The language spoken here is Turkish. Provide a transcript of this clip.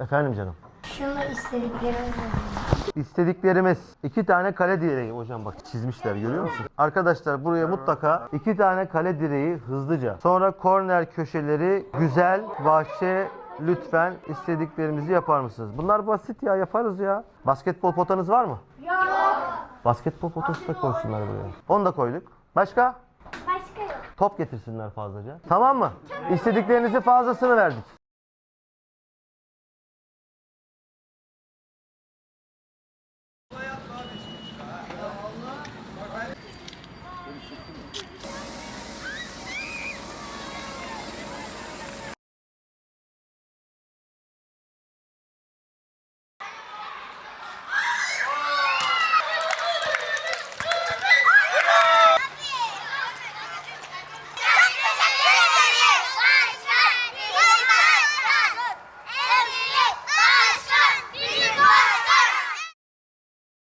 Efendim canım. Şunu istediklerimiz. İstediklerimiz iki tane kale direği hocam bak çizmişler görüyor musun? Arkadaşlar buraya mutlaka iki tane kale direği hızlıca. Sonra korner köşeleri güzel bahçe lütfen istediklerimizi yapar mısınız? Bunlar basit ya yaparız ya. Basketbol potanız var mı? Yok. Basketbol potası da koysunlar buraya. Onu da koyduk. Başka? Başka yok. Top getirsinler fazlaca. Tamam mı? İstediklerinizi fazlasını verdik.